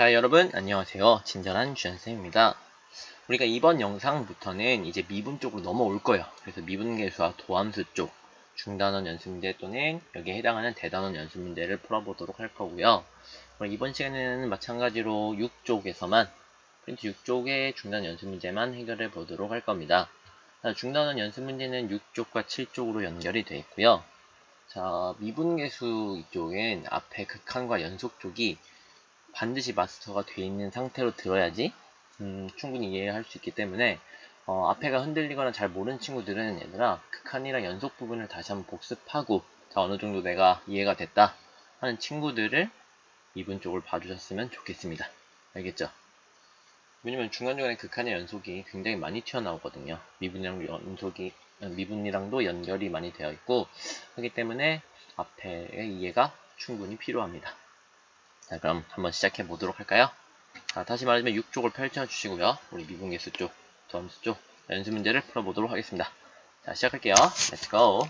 자 여러분 안녕하세요. 친절한 주연쌤입니다. 우리가 이번 영상부터는 이제 미분 쪽으로 넘어올 거예요. 그래서 미분계수와 도함수 쪽 중단원 연습 문제 또는 여기에 해당하는 대단원 연습 문제를 풀어보도록 할 거고요. 이번 시간에는 마찬가지로 6쪽에서만 프린트 6쪽의 중단 연습 문제만 해결해 보도록 할 겁니다. 자, 중단원 연습 문제는 6쪽과 7쪽으로 연결이 되어 있고요. 자 미분계수 이쪽엔 앞에 극한과 연속 쪽이 반드시 마스터가 되어 있는 상태로 들어야지 음, 충분히 이해할 수 있기 때문에 어, 앞에가 흔들리거나 잘 모르는 친구들은 얘들아 극한이랑 연속 부분을 다시 한번 복습하고 자 어느 정도 내가 이해가 됐다 하는 친구들을 이분 쪽을 봐주셨으면 좋겠습니다. 알겠죠? 왜냐면 중간중간에 극한의 연속이 굉장히 많이 튀어나오거든요. 미분이랑 연속이 어, 미분이랑도 연결이 많이 되어 있고 하기 때문에 앞에의 이해가 충분히 필요합니다 자 그럼 한번 시작해 보도록 할까요? 자 다시 말하자면 6쪽을 펼쳐 주시고요. 우리 미분계수 쪽, 점수 쪽 연습 문제를 풀어보도록 하겠습니다. 자 시작할게요. 렛츠고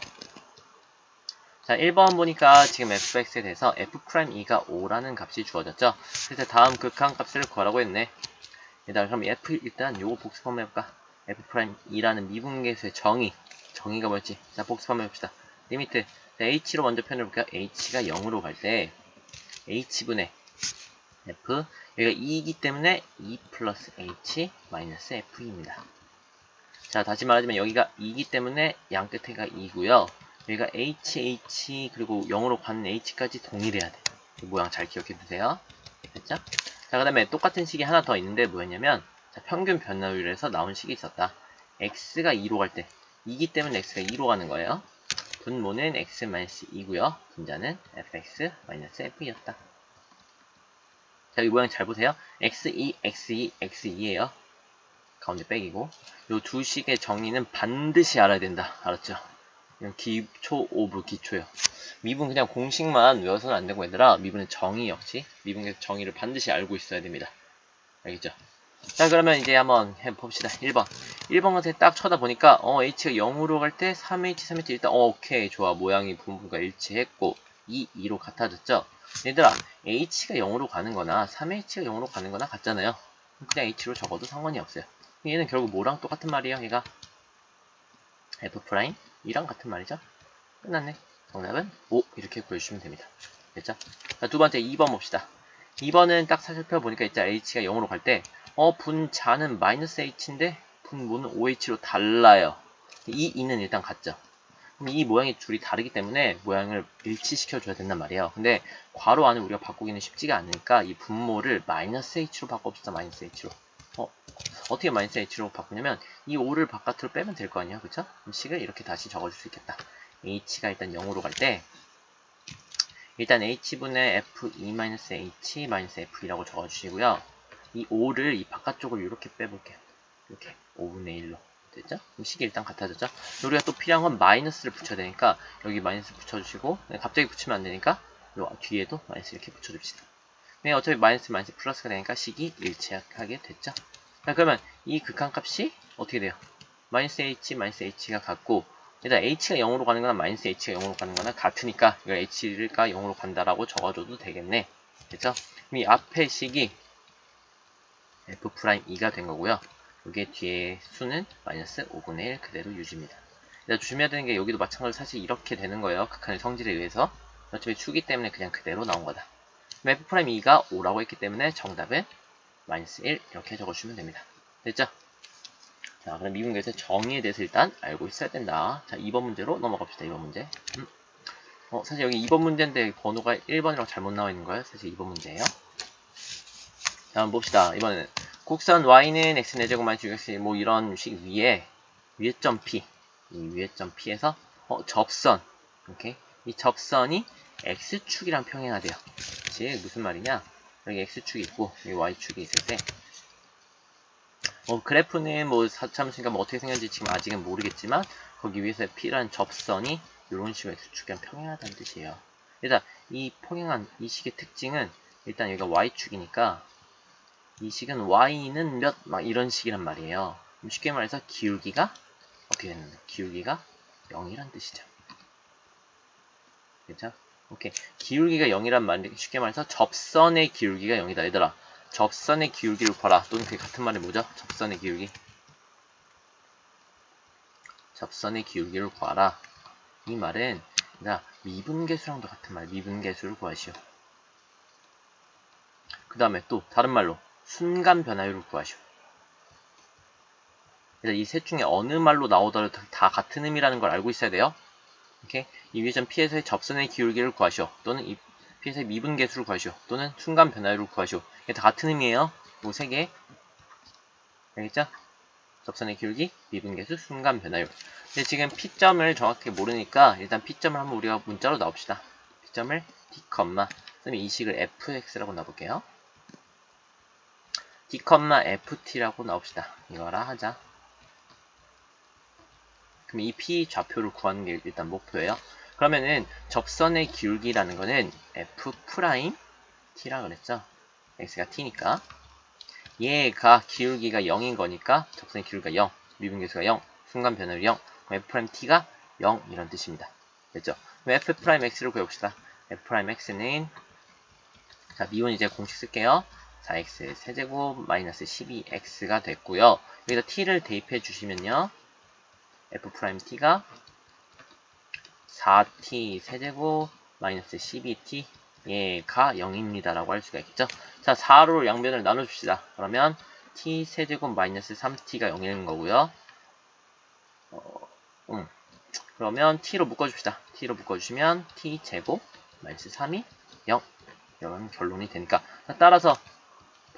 자 1번 보니까 지금 fx에 대해서 f'2가 5라는 값이 주어졌죠. 그래서 다음 극한 값을 구하라고 했네. 일단 그럼 f 일단 요거 복습 한번 해볼까? f'2라는 미분계수의 정의 정의가 뭐였지? 자 복습 한번 해봅시다. 리미트 h로 먼저 표현해볼게요. h가 0으로 갈 때 h분의 f 여기가 2이기 때문에 2 플러스 h 마이너스 f입니다. 자 다시 말하자면 여기가 2이기 때문에 양 끝에가 2고요. 여기가 h, h 그리고 0으로 가는 h까지 동일해야 돼. 이 모양 잘 기억해 두세요. 됐죠? 자 그 다음에 똑같은 식이 하나 더 있는데 뭐였냐면 자, 평균 변화율에서 나온 식이 있었다. x가 2로 갈 때 2기 때문에 x가 2로 가는 거예요. 분모는 x-2고요. 분자는 fx-f였다. 자, 이 모양 잘 보세요. x2, x2, x2예요. 가운데 빼기고 요두 식의 정의는 반드시 알아야 된다. 알았죠? 이건 기초 오브 기초요. 미분 그냥 공식만 외워서는 안 되고 얘들아 미분의 정의 역시 미분의 정의를 반드시 알고 있어야 됩니다. 알겠죠? 자 그러면 이제 한번 해봅시다. 1번. 1번 같은 딱 쳐다보니까 어 h가 0으로 갈 때 3h 3h 일단 어, 오케이. 좋아. 모양이 분모가 일치했고 2, 2로 같아졌죠? 얘들아 h가 0으로 가는 거나 3h가 0으로 가는 거나 같잖아요. 그냥 h로 적어도 상관이 없어요. 얘는 결국 뭐랑 똑같은 말이에요 얘가? F'2랑 같은 말이죠? 끝났네. 정답은 5 이렇게 보여주시면 됩니다. 됐죠? 자 두 번째 2번 봅시다. 2번은 딱 살펴보니까 이제 h가 0으로 갈때 어, 분자는 마이너스 h인데 분모는 OH로 달라요. 이 2는 일단 같죠. 이 모양이 줄이 다르기 때문에 모양을 일치시켜줘야 된단 말이에요. 근데 괄호 안에 우리가 바꾸기는 쉽지가 않으니까 이 분모를 마이너스 h로 바꿔봅시다. 마이너스 h로. 어, 어떻게 마이너스 h로 바꾸냐면 이 5를 바깥으로 빼면 될 거 아니야. 그쵸? 그럼 식을 이렇게 다시 적어줄 수 있겠다. h가 일단 0으로 갈 때 일단 h분의 f2-h-f이라고 적어주시고요. 이 5를 이 바깥쪽으로 이렇게 빼볼게요. 이렇게 5분의 1로 됐죠? 그럼 식이 일단 같아졌죠? 우리가 또 필요한 건 마이너스를 붙여야 되니까 여기 마이너스 붙여주시고 네, 갑자기 붙이면 안 되니까 요 뒤에도 마이너스 이렇게 붙여줍시다. 네, 어차피 마이너스 마이너스 플러스가 되니까 식이 일치하게 됐죠? 자, 그러면 이 극한값이 어떻게 돼요? 마이너스 h, 마이너스 h가 같고 일단 h가 0으로 가는 거나 마이너스 h가 0으로 가는 거나 같으니까 이걸 h가 0으로 간다라고 적어줘도 되겠네. 됐죠? 이 앞에 식이 f'2가 된 거고요. 여기에 뒤에 수는 마이너스 5분의 1 그대로 유지입니다. 조심해야 되는 게 여기도 마찬가지로 사실 이렇게 되는 거예요. 극한의 성질에 의해서. 어차피 수기 때문에 그냥 그대로 나온 거다. f'2가 5라고 했기 때문에 정답은 마이너스 1 이렇게 적어주시면 됩니다. 됐죠? 자, 그럼 미분계에서 정의에 대해서 일단 알고 있어야 된다. 자, 2번 문제로 넘어갑시다. 2번 문제. 음. 어, 사실 여기 2번 문제인데 번호가 1번이라고 잘못 나와 있는 거예요. 사실 2번 문제예요. 자, 한번 봅시다. 이번에는 곡선 y는 x 4제곱 마이너스 6x 뭐 이런 식 위에 위에 점 p 이 위에 점 p에서 어, 접선 오케이 이 접선이 x축이랑 평행하대요. 즉 무슨 말이냐? 여기 x축이 있고 여기 y축이 있을 때 어, 그래프는 뭐 사참수니까 뭐 어떻게 생겼는지 지금 아직은 모르겠지만 거기 위에서 p라는 접선이 이런 식으로 x축이랑 평행하다는 뜻이에요. 일단 이 평행한 이 식의 특징은 일단 여기가 y축이니까 이 식은 y는 몇 막 이런 식이란 말이에요. 쉽게 말해서 기울기가 어떻게 되는데 기울기가 0이란 뜻이죠. 그렇죠? 오케이. 기울기가 0이란 말인데 쉽게 말해서 접선의 기울기가 0이다. 얘들아. 접선의 기울기를 구하라. 또는 그 같은 말이 뭐죠? 접선의 기울기. 접선의 기울기를 구하라. 이 말은 나 미분계수랑도 같은 말, 미분계수를 구하시오. 그 다음에 또 다른 말로 순간 변화율을 구하시오. 이셋 중에 어느 말로 나오더라도 다 같은 의미라는 걸 알고 있어야 돼요. 이렇게 이 위점 P에서의 접선의 기울기를 구하시오. 또는 이 P에서의 미분 계수를 구하시오. 또는 순간 변화율을 구하시오. 이게 다 같은 의미예요. 이 세 개. 알겠죠? 접선의 기울기, 미분 계수, 순간 변화율. 근데 지금 P점을 정확히 모르니까 일단 P점을 한번 우리가 문자로 넣읍시다. P점을 D, 그다음에 이 식을 fx라고 넣어볼게요. D, ft라고 넣읍시다. 이거라 하자. 그럼 이 P 좌표를 구하는 게 일단 목표예요. 그러면은 접선의 기울기라는 거는 f 프라임 t라 그랬죠. x가 t니까 얘가 기울기가 0인 거니까 접선의 기울기가 0, 미분계수가 0, 순간 변화율이 0, f 프라임 t가 0 이런 뜻입니다. 됐죠? 그럼 f 프라임 x를 구해봅시다. f 프라임 x는 자 미분 이제 공식 쓸게요. 4x 세제곱 마이너스 12x가 됐고요. 여기다 t를 대입해 주시면요. f 프라임 t가 4t 세제곱 마이너스 12t 얘가 0입니다 라고 할 수가 있겠죠 자 4로 양변을 나눠 줍시다 그러면 t 세제곱 마이너스 3t가 0인 거고요 어, 음. 그러면 t로 묶어 줍시다 t로 묶어 주시면 t 제곱 마이너스 3이 0 이런 결론이 되니까 따라서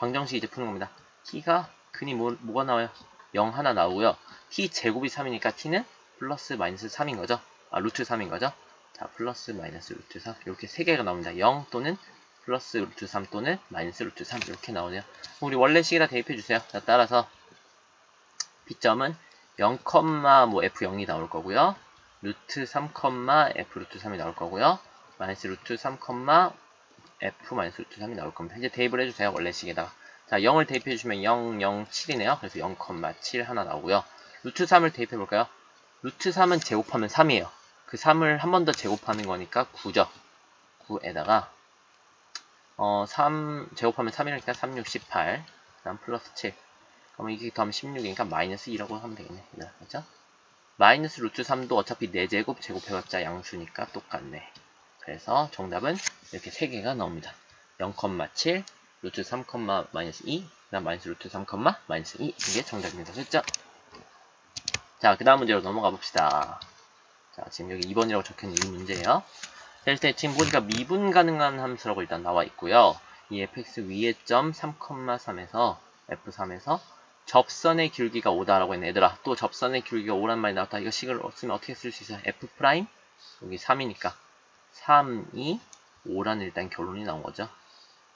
방정식 이제 푸는 겁니다 t가 근이 뭐, 뭐가 나와요 0 하나 나오고요 t 제곱이 3이니까 t는 플러스 마이너스 3인 거죠 아 루트 3인 거죠 자, 플러스 마이너스 루트 3 이렇게 세 개가 나옵니다. 0 또는 플러스 루트 3 또는 마이너스 루트 3 이렇게 나오네요. 우리 원래 식이라 대입해 주세요. 자, 따라서 B점은 0, 뭐 F0이 나올 거고요. 루트 3, F 루트 3이 나올 거고요. 마이너스 루트 3, F 마이너스 루트 3이 나올 겁니다. 이제 대입을 해주세요. 원래식에다가. 자, 0을 대입해 주시면 0, 0, 7이네요. 그래서 0, 7 하나 나오고요. 루트 3을 대입해 볼까요? 루트 3은 제곱하면 3이에요. 그 3을 한 번 더 제곱하는 거니까 9죠. 9에다가 어, 3 제곱하면 3이니까 3, 6, 18. 그다음 플러스 7. 그러면 이게 더하면 16이니까 마이너스 2라고 하면 되겠네. 그죠? 마이너스 루트 3도 어차피 4제곱 제곱해봤자 양수니까 똑같네. 그래서 정답은 이렇게 3개가 나옵니다. 0,7, 루트 3, 마이너스 2, 그 다음 마이너스 루트 3, 마이너스 2. 이게 정답입니다. 됐죠? 자, 그 다음 문제로 넘어가 봅시다. 자, 지금 여기 2번이라고 적혀있는 이 문제예요. 자, 일단 지금 보니까 미분 가능한 함수라고 일단 나와 있고요. 이 fx 위의 점 3,3에서 f3에서 접선의 길기가 5다라고 했네. 얘들아, 또 접선의 길기가 5란 말이 나왔다. 이거 식을 쓰면 어떻게 쓸 수 있어요? f 여기 3이니까 3, 2, 5라는 일단 결론이 나온 거죠.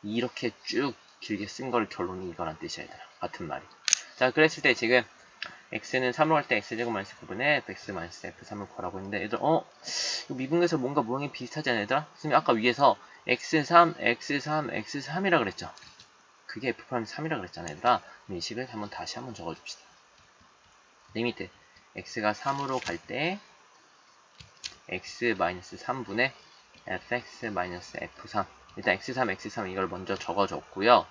이렇게 쭉 길게 쓴 걸 결론이 이거란 뜻이야, 얘들아. 같은 말이. 자, 그랬을 때 지금 x는 3으로 할 때 x제곱 마이너스 9분의 fx 마이너스 f3을 구하라고 했는데 얘들 어? 미분계에서 뭔가 모양이 비슷하지 않아 얘들아? 선생님 아까 위에서 x3, x3, x3이라 그랬죠? 그게 f 프라임 3이라 그랬잖아 얘들아 이 식을 한번 다시 한번 적어줍시다 리미트 x가 3으로 갈 때 x 마이너스 3분의 fx 마이너스 f3 일단 x3, x3 이걸 먼저 적어줬고요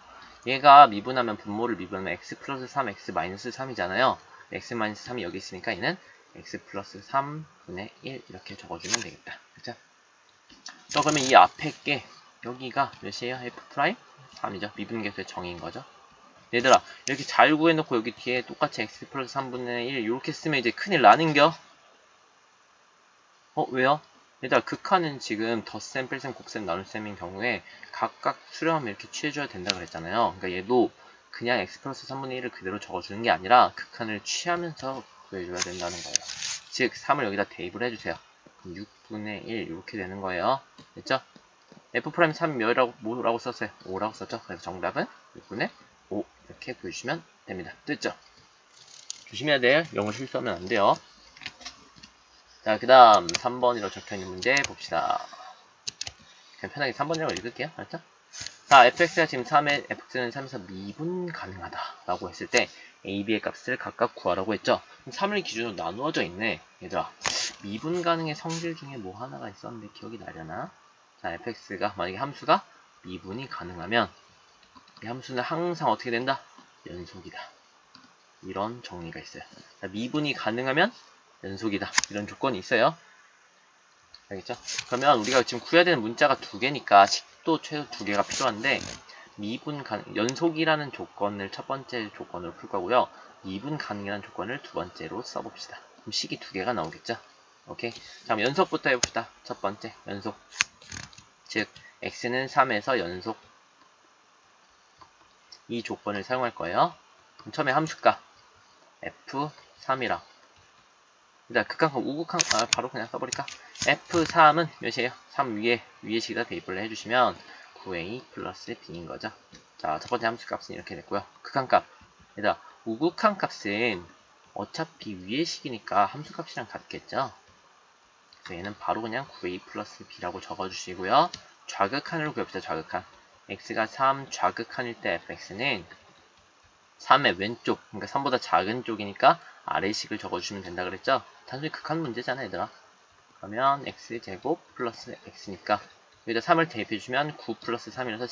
얘가 미분하면 분모를 미분하면 x 플러스 3, x 마이너스 3이잖아요 x-3이 여기 있으니까 얘는 x 플러스 3분의 1 이렇게 적어주면 되겠다. 그죠? 자, 그러면 이 앞에 게 여기가 몇이에요? f 프라임? 3이죠. 미분계수의 정의인 거죠. 얘들아, 이렇게 잘 구해놓고 여기 뒤에 똑같이 x 플러스 3분의 1 이렇게 쓰면 이제 큰일 나는겨? 어, 왜요? 얘들아, 극한은 지금 덧셈, 뺄셈, 곱셈, 나눗셈인 경우에 각각 수렴하면 이렇게 취해줘야 된다 그랬잖아요. 그러니까 얘도 그냥 x 플러스 3분의 1을 그대로 적어주는 게 아니라 극한을 취하면서 구해줘야 된다는 거예요. 즉 3을 여기다 대입을 해주세요. 6분의 1 이렇게 되는 거예요. 됐죠? f 프라임 3이 몇이라고 뭐라고 썼어요? 5라고 썼죠? 그래서 정답은 6분의 5 이렇게 보여주시면 됩니다. 됐죠? 조심해야 돼요. 영어 실수하면 안 돼요. 자, 그 다음 3번이라고 적혀있는 문제 봅시다. 그냥 편하게 3번이라고 읽을게요. 알았죠? 자, fx가 지금 3에 fx는 3에서 미분 가능하다 라고 했을 때 a, b의 값을 각각 구하라고 했죠. 3을 기준으로 나누어져 있네. 얘들아, 미분 가능의 성질 중에 뭐 하나가 있었는데 기억이 나려나? 자, fx가 만약에 함수가 미분이 가능하면 이 함수는 항상 어떻게 된다? 연속이다. 이런 정리가 있어요. 자, 미분이 가능하면 연속이다. 이런 조건이 있어요. 알겠죠? 그러면 우리가 지금 구해야 되는 문자가 두 개니까 식도 최소 두 개가 필요한데 미분 가능, 연속이라는 조건을 첫 번째 조건으로 풀 거고요. 미분 가능이라는 조건을 두 번째로 써봅시다. 그럼 식이 두 개가 나오겠죠? 오케이. 자, 그럼 연속부터 해봅시다. 첫 번째, 연속. 즉, x는 3에서 연속. 이 조건을 사용할 거예요. 그럼 처음에 함수값 f3이랑 일단 극한값 우극한 아 바로 그냥 써버릴까? f3은 몇이에요? 3 위에 위에 식에다 대입을 해주시면 9a 플러스 b인 거죠. 자, 첫 번째 함수 값은 이렇게 됐고요. 극한값 얘들아 우극한 값은 어차피 위에 식이니까 함수 값이랑 같겠죠? 그래서 얘는 바로 그냥 9a 플러스 b라고 적어주시고요. 좌극한으로 그읍시다 좌극한. x가 3 좌극한일 때 fx는 3의 왼쪽, 그러니까 3보다 작은 쪽이니까 아래식을 적어주시면 된다 그랬죠? 단순히 극한 문제잖아 얘들아. 그러면 x제곱 플러스 x니까 여기다 3을 대입해주면 9 플러스 3이라서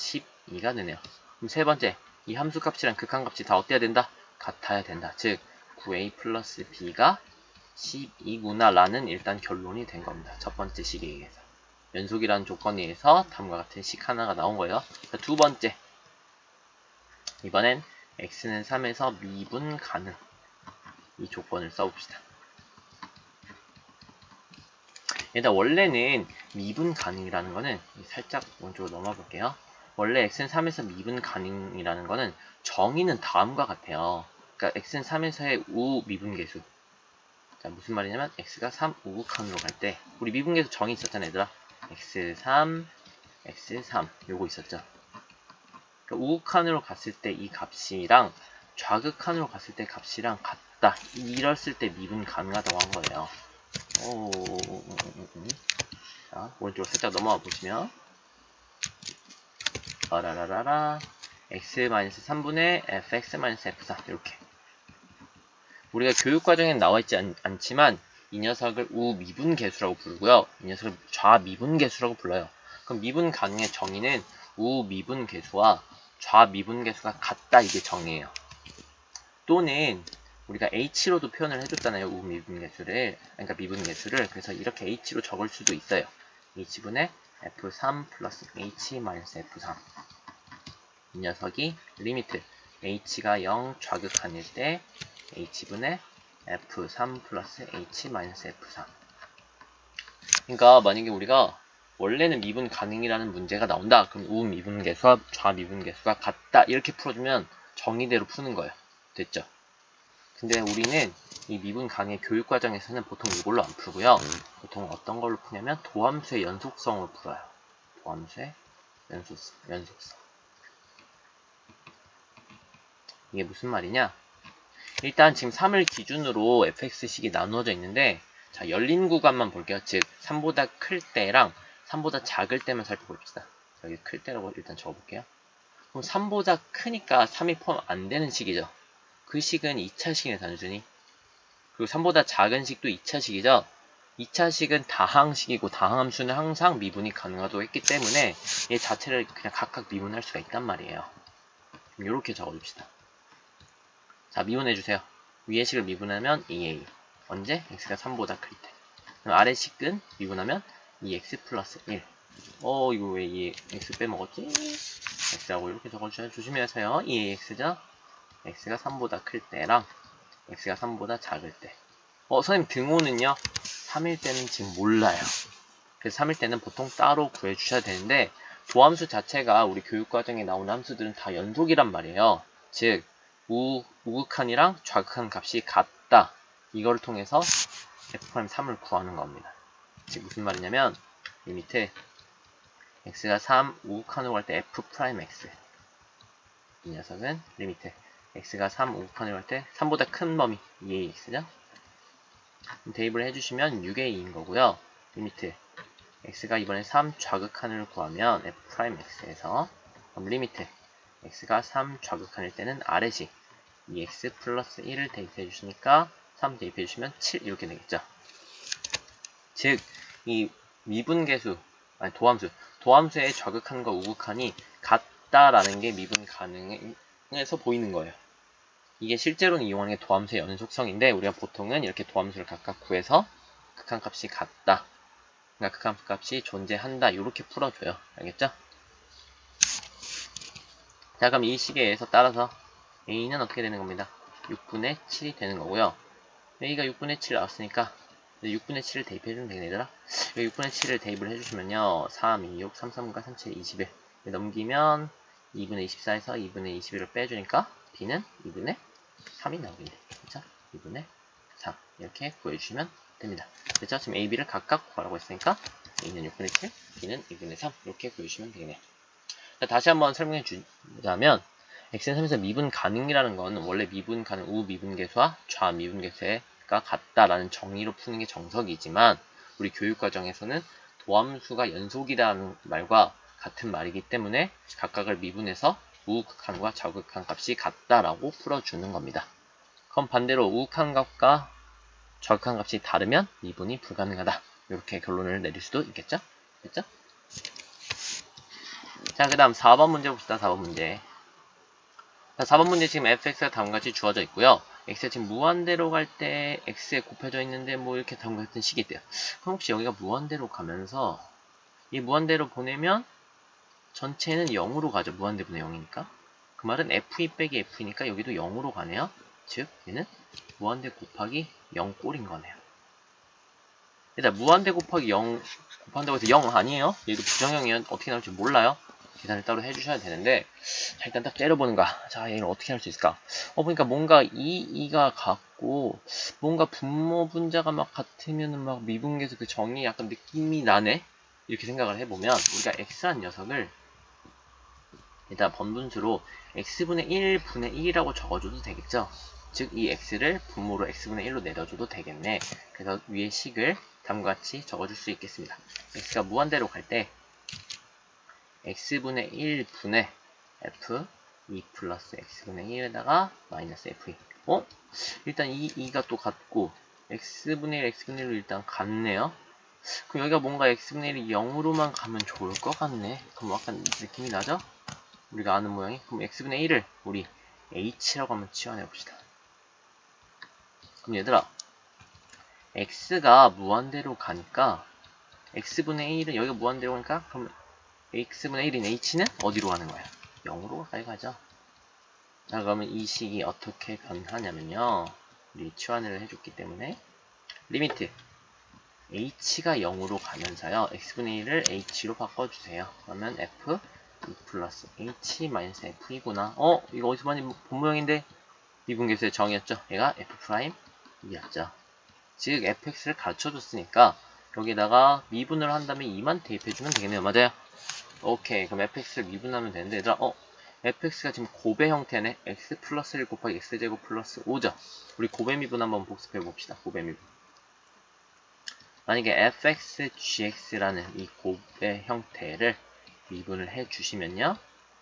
12가 되네요. 그럼 세 번째, 이 함수값이랑 극한값이 다 어때야 된다? 같아야 된다. 즉 9a 플러스 b가 12구나 라는 일단 결론이 된 겁니다. 첫 번째 식에 의해서. 연속이라는 조건에 의해서 다음과 같은 식 하나가 나온 거예요. 자, 두 번째. 이번엔 x는 3에서 미분 가능. 이 조건을 써봅시다. 일단 원래는 미분 가능이라는 거는 살짝 오른쪽으로 넘어 볼게요. 원래 x는 3에서 미분 가능이라는 거는 정의는 다음과 같아요. 그러니까 x는 3에서의 우 미분계수. 자, 무슨 말이냐면 x가 3 우극한으로 갈 때 우리 미분계수 정의 있었잖아, 얘들아. x3, x3 요거 있었죠. 그러니까 우극한으로 갔을 때 이 값이랑 좌극한으로 갔을 때 값이랑 같다. 이랬을 때 미분 가능하다고 한 거예요. 오, 자, 오른쪽으로 살짝 넘어가 보시면 어라라라라 x-3분의 fx-f4 이렇게 우리가 교육과정에 나와 있지 않, 않지만 이 녀석을 우미분계수라고 부르고요. 이 녀석을 좌미분계수라고 불러요. 그럼 미분 가능의 정의는 우미분계수와 좌미분계수가 같다 이게 정의예요. 또는 우리가 h로도 표현을 해줬잖아요. 우미분계수를 그러니까 미분계수를 그래서 이렇게 h로 적을 수도 있어요. h분의 f3 플러스 h-f3 이 녀석이 리미트 h가 0 좌극한일 때 h분의 f3 플러스 h-f3 그러니까 만약에 우리가 원래는 미분 가능이라는 문제가 나온다. 그럼 우 미분 계수와 좌 미분 계수가 같다. 이렇게 풀어주면 정의대로 푸는 거예요. 됐죠? 근데 우리는 이 미분 가능의 교육 과정에서는 보통 이걸로 안 풀고요. 보통 어떤 걸로 푸냐면 도함수의 연속성으로 풀어요. 도함수의 연속성, 연속성. 이게 무슨 말이냐? 일단 지금 3을 기준으로 fx식이 나누어져 있는데 자 열린 구간만 볼게요. 즉 3보다 클 때랑 3보다 작을 때만 살펴봅시다. 여기 클 때라고 일단 적어볼게요. 그럼 3보다 크니까 3이 포함 안 되는 식이죠. 그 식은 2차식이네 단순히. 그리고 3보다 작은 식도 2차식이죠. 2차식은 다항식이고 다항함수는 항상 미분이 가능하다고 했기 때문에 얘 자체를 그냥 각각 미분할 수가 있단 말이에요. 이렇게 적어줍시다. 자, 미분해주세요. 위의 식을 미분하면 2a. 언제? x가 3보다 클 때. 그럼 아래 식은 미분하면 2x 플러스 1. 어, 이거 왜 2x 빼먹었지? x라고 이렇게 적어주셔야 조심하세요. 2ax죠? x가 3보다 클 때랑 x가 3보다 작을 때. 어, 선생님 등호는요? 3일 때는 지금 몰라요. 그래서 3일 때는 보통 따로 구해주셔야 되는데 도함수 자체가 우리 교육과정에 나오는 함수들은 다 연속이란 말이에요. 즉, 우, 우극한이랑 좌극한 값이 같다. 이걸 통해서 f'3을 구하는 겁니다. 즉 무슨 말이냐면 리미트 x가 3 우극한으로 갈 때 f'x 이 녀석은 리미트 x가 3 우극한으로 갈 때 3보다 큰 범위 2ax죠? 대입을 해주시면 6a인 거고요. 리미트 x가 이번에 3 좌극한을 구하면 f'x에서 그럼 리미트 x가 3 좌극한일 때는 아래식 2x 플러스 1을 대입해 주시니까 3 대입해 주시면 7 이렇게 되겠죠. 즉, 이 미분계수, 아니 도함수, 도함수의 좌극한과 우극한이 같다 같다라는 게 미분 가능에서 보이는 거예요. 이게 실제로는 이용하는 게 도함수의 연속성인데 우리가 보통은 이렇게 도함수를 각각 구해서 극한값이 같다. 그러니까 극한값이 존재한다. 이렇게 풀어줘요. 알겠죠? 자 그럼 이 의해서 따라서 a는 어떻게 되는 겁니다. 6분의 7이 되는 거고요. a가 6분의 7 나왔으니까 6분의 7을 대입해주면 되겠네 얘들아. 6분의 7을 대입을 해주시면요. 3, 2, 6, 3, 3과 3, 7, 21 넘기면 2분의 24에서 2분의 21을 빼주니까 b는 2분의 3이 나오겠네. 그쵸? 2분의 3 이렇게 구해주시면 됩니다. 그쵸? 지금 a, b를 각각 구하라고 했으니까 a는 6분의 7, b는 2분의 3 이렇게 구해주시면 되겠네요 자, 다시 한번 설명해 주자면 xn3에서 미분 가능이라는 건 원래 미분 가능 우 미분계수와 좌 미분계수 가 같다라는 정의로 푸는 게 정석이지만 우리 교육과정에서는 도함수가 연속이라는 말과 같은 말이기 때문에 각각을 미분해서 우극한과 좌극한 값이 같다라고 풀어주는 겁니다. 그럼 반대로 우극한 값과 좌극한 값이 다르면 미분이 불가능하다. 이렇게 결론을 내릴 수도 있겠죠? 됐죠? 자, 그 다음 4번 문제 봅시다. 4번 문제. 자, 4번 문제 지금 fx가 다음과 같이 주어져 있고요. X가 지금 무한대로 갈 때 x에 곱해져 있는데 뭐 이렇게 다음과 같은 식이 있대요. 그럼 혹시 여기가 무한대로 가면서 이 무한대로 보내면 전체는 0으로 가죠. 무한대분의 0이니까. 그 말은 f2 빼기 f이니까 여기도 0으로 가네요. 즉 얘는 무한대 곱하기 0 꼴인 거네요. 일단 무한대 곱하기 0 곱한다고 해서 0 아니에요. 얘도 부정형이면 어떻게 나올지 몰라요. 계산을 따로 해주셔야 되는데 자, 일단 딱 때려보는가. 자 얘는 어떻게 할 수 있을까? 어 보니까 뭔가 이, 2가 같고 뭔가 분모 분자가 막 같으면은 막 미분계에서 그 정이 약간 느낌이 나네? 이렇게 생각을 해보면 우리가 x란 녀석을 일단 번분수로 x분의 1분의 1이라고 적어줘도 되겠죠? 즉 이 x를 분모로 x분의 1로 내려줘도 되겠네. 그래서 위에 식을 다음과 같이 적어줄 수 있겠습니다. X가 무한대로 갈때 x분의 1분의 f 2 플러스 x분의 1에다가 마이너스 f2 어? 일단 이 2가 또 같고 x분의 1, x분의 1로 일단 같네요. 그럼 여기가 뭔가 x분의 1이 0으로만 가면 좋을 것 같네. 그럼 약간 느낌이 나죠? 우리가 아는 모양이? 그럼 x분의 1을 우리 h라고 한번 치환해 봅시다. 그럼 얘들아 x가 무한대로 가니까 x분의 1은 여기가 무한대로 가니까 그럼 x분의 1인 h는 어디로 가는 거야? 0으로 가까이 가죠. 자 그러면 이 식이 어떻게 변하냐면요. 우리 치환을 해줬기 때문에 리미트 h가 0으로 가면서요. x분의 1을 h로 바꿔주세요. 그러면 f 2 플러스 h 마이너스 f이구나. 어? 이거 어디서 많이 본 모양인데 미분계수의 정의였죠. 얘가 f 프라임 이었죠. 즉 fx를 가르쳐줬으니까 여기다가 미분을 한 다음에 2만 대입해주면 되겠네요. 맞아요? 오케이 그럼 fx를 미분하면 되는데 얘들아 어 fx가 지금 곱의 형태네. X 플러스 1 곱하기 x제곱 플러스 5죠. 우리 곱의 미분 한번 복습해 봅시다. 곱의 미분. 만약에 fx gx라는 이 곱의 형태를 미분을 해 주시면요.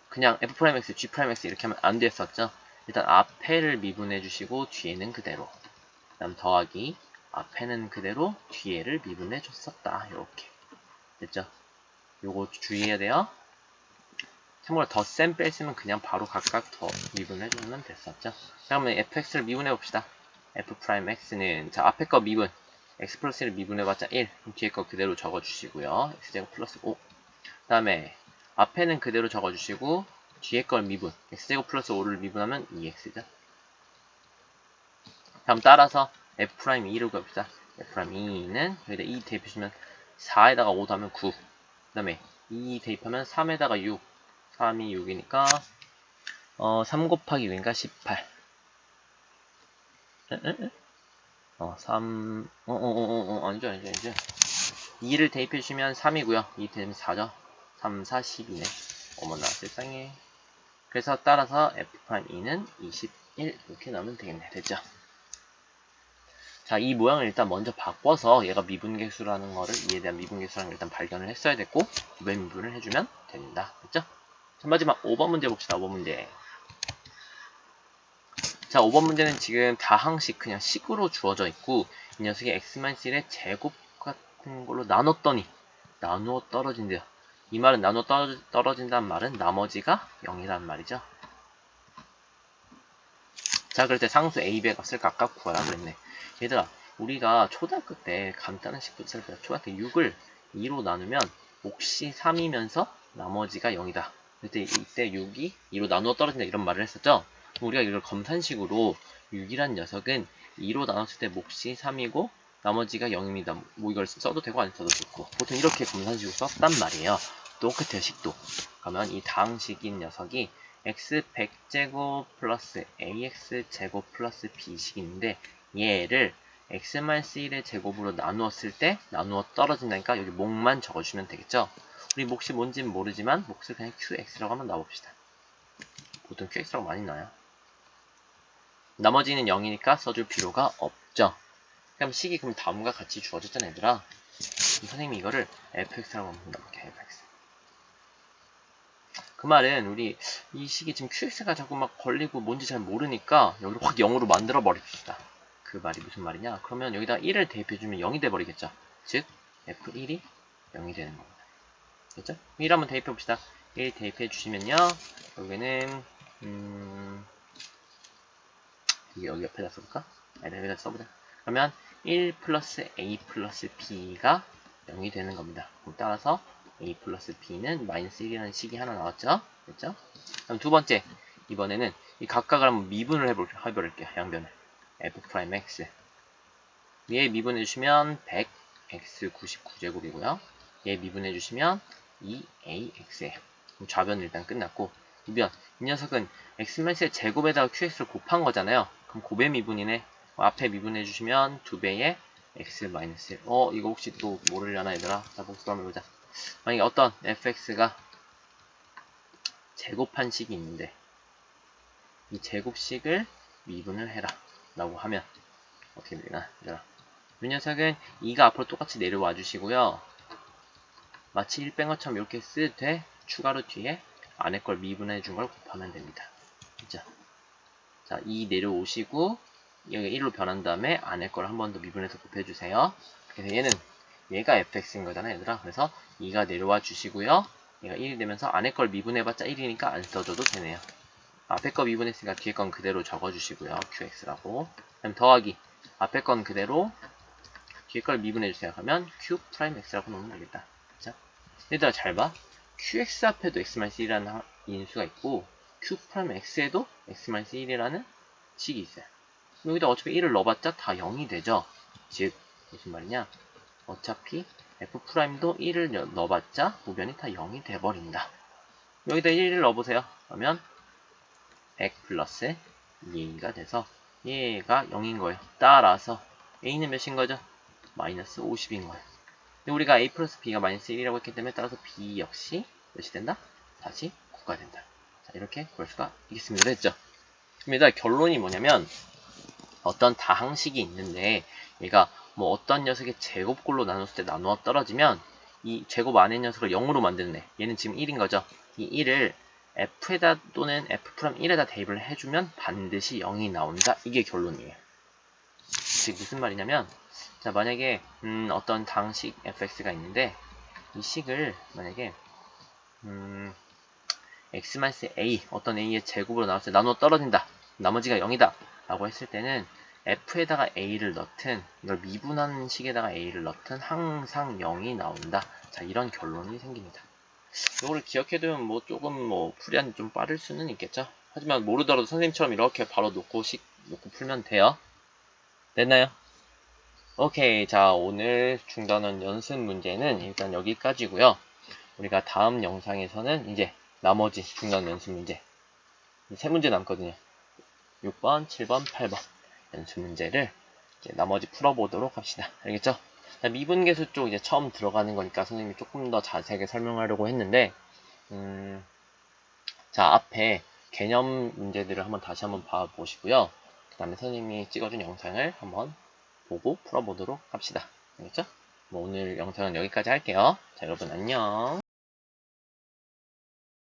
그냥 f'x g'x 이렇게 하면 안 됐었죠? 일단 앞에를 미분해 주시고 뒤에는 그대로. 그 다음 더하기 앞에는 그대로 뒤에를 미분해 줬었다. 이렇게. 됐죠 요거 주의해야 돼요. 참고로 덧셈 뺐으면 그냥 바로 각각 더 미분해주면 됐었죠. 자, 그러면 fx를 미분해 봅시다. f'x는, 자, 앞에 거 미분. x 플러스 1을 미분해봤자 1. 그럼 뒤에 거 그대로 적어주시고요. x제곱 플러스 5. 그 다음에, 앞에는 그대로 적어주시고, 뒤에 걸 미분. x제곱 플러스 5를 미분하면 2x죠. 다음 따라서 f'2를 구합시다. f'2는 여기다 2 대입해주시면 4에다가 5 더하면 9. 그 다음에 2 대입하면 3에다가 6 3이 6이니까 어, 3 곱하기 6인가? 18 에? 어, 3 어, 어, 어, 어, 어 아니죠 아니죠 아니죠. 2를 대입해 주시면 3이고요. 2 되면 4죠. 3, 4, 12네. 어머나 세상에. 그래서 따라서 F'2는 21 이렇게 나오면 되겠네. 됐죠 자, 이 모양을 일단 먼저 바꿔서 얘가 미분계수라는 거를 이에 대한 미분계수라는 걸 일단 발견을 했어야 됐고 구배 미분을 해주면 됩니다. 됐죠? 자, 마지막 5번 문제 봅시다. 5번 문제. 자, 5번 문제는 지금 다항식 그냥 식으로 주어져 있고 이 녀석이 x-1의 제곱 같은 걸로 나눴더니 나누어 떨어진대요. 이 말은 나눠 떨어, 떨어진다는 말은 나머지가 0이란 말이죠. 자, 그럴 때 상수 a, b의 값을 각각 구하라 그랬네. 얘들아, 우리가 초등학교 때 간단한 식부터 살펴 초등학교 6을 2로 나누면 몫이 3이면서 나머지가 0이다. 그때 이때 6이 2로 나누어 떨어진다 이런 말을 했었죠. 우리가 이걸 검산식으로 6이란 녀석은 2로 나눴을 때 몫이 3이고 나머지가 0입니다. 뭐 이걸 써도 되고 안 써도 좋고 보통 이렇게 검산식으로 썼단 말이에요. 똑같아요 식도. 그러면 이 다항식인 녀석이 x 100제곱 플러스 ax 제곱 플러스 b식인데 얘를 x-1의 제곱으로 나누었을 때 나누어 떨어진다니까 여기 몫만 적어주면 되겠죠? 우리 몫이 뭔지는 모르지만 몫을 그냥 qx라고 한번 넣어봅시다. 보통 qx라고 많이 넣어요. 나머지는 0이니까 써줄 필요가 없죠. 그럼 식이 그럼 다음과 같이 주어졌잖아 얘들아. 선생님이 이거를 fx라고 한번 넣어볼게요. fx. 그 말은 우리 이 식이 지금 qx가 자꾸 막 걸리고 뭔지 잘 모르니까 여기를 확 0으로 만들어 버립시다. 그 말이 무슨 말이냐? 그러면 여기다 1을 대입해주면 0이 돼버리겠죠. 즉 f1이 0이 되는 겁니다. 됐죠? 1 한번 대입해봅시다. 1 대입해주시면요. 여기는 음... 여기, 옆에다 써볼까? 아니, 여기다 써보자. 그러면 1 플러스 a 플러스 b가 0이 되는 겁니다. 그럼 따라서 a 플러스 b는 마이너스 1이라는 식이 하나 나왔죠? 됐죠? 그럼 두 번째, 이번에는 이 각각을 한번 미분을 해볼, 해볼게요. 양변을. F'x. 얘 미분해 주시면 100, x 99제곱이고요. 얘 미분해 주시면 2ax예요. 좌변은 일단 끝났고, 이변. 이 녀석은 x-의 제곱에다가 qx를 곱한 거잖아요. 그럼 곱의 미분이네. 앞에 미분해 주시면 2배의 x-1. 어, 이거 혹시 또 모르려나 얘들아? 자, 복수 한번 해보자. 만약에 어떤 fx가 제곱한 식이 있는데 이 제곱식을 미분을 해라 라고 하면 어떻게 되나 얘들아 이 녀석은 2가 앞으로 똑같이 내려와 주시고요. 마치 1 뺀 것처럼 이렇게 쓰되 추가로 뒤에 안에 걸 미분해 준 걸 곱하면 됩니다. 그죠? 자, 2 내려오시고 여기 1로 변한 다음에 안에 걸 한 번 더 미분해서 곱해주세요. 그래서 얘는 얘가 fx인 거잖아요 얘들아. 그래서 2가 내려와 주시고요. 얘가 1이 되면서 안에 걸 미분해봤자 1이니까 안 써줘도 되네요 앞에 거 미분했으니까 뒤에 건 그대로 적어주시고요. Qx라고. 그다음 더하기. 앞에 건 그대로 뒤에 걸 미분해주세요. 하면 q'x라고 놓으면 되겠다. 그죠? 얘들아 잘 봐. Qx 앞에도 x-1이라는 인수가 있고 q'x에도 x-1이라는 식이 있어요. 여기다 어차피 1을 넣어봤자 다 0이 되죠? 즉 무슨 말이냐? 어차피 f'도 1을 넣어봤자 우변이 다 0이 돼버린다. 여기다 1을 넣어보세요. 그러면 100 플러스 2a가 돼서 얘가 0인 거예요. 따라서 a는 몇인 거죠? 마이너스 50인 거예요. 우리가 a 플러스 b가 마이너스 1이라고 했기 때문에 따라서 b 역시 몇이 된다? 다시 9가 된다. 자 이렇게 구할 수가 있겠습니다. 됐죠? 그럼 일단 결론이 뭐냐면 어떤 다항식이 있는데 얘가 뭐 어떤 녀석의 제곱꼴로 나눴을 때 나누어 떨어지면 이 제곱 안의 녀석을 0으로 만드는 애 얘는 지금 1인 거죠 이 1을 f에다 또는 f'1에다 대입을 해주면 반드시 0이 나온다. 이게 결론이에요. 즉 무슨 말이냐면 자 만약에 음, 어떤 당식 fx가 있는데 이 식을 만약에 음, x-a 어떤 a의 제곱으로 나눴을 때 나누어 떨어진다. 나머지가 0이다. 라고 했을 때는 f에다가 a를 넣든 이걸 미분하는 식에다가 a를 넣든 항상 0이 나온다. 자 이런 결론이 생깁니다. 이거를 기억해두면 뭐 조금 뭐 풀이하는 좀 빠를 수는 있겠죠. 하지만 모르더라도 선생님처럼 이렇게 바로 놓고 식 놓고 풀면 돼요. 됐나요? 오케이 자 오늘 중단원 연습 문제는 일단 여기까지고요. 우리가 다음 영상에서는 이제 나머지 중단 연습 문제 세 문제 남거든요. 6번, 7번, 8번 연습 문제를 나머지 풀어보도록 합시다. 알겠죠? 미분계수 쪽 이제 처음 들어가는 거니까 선생님이 조금 더 자세하게 설명하려고 했는데, 음, 자, 앞에 개념 문제들을 한번 다시 한번 봐보시고요. 그 다음에 선생님이 찍어준 영상을 한번 보고 풀어보도록 합시다. 알겠죠? 뭐 오늘 영상은 여기까지 할게요. 자, 여러분 안녕.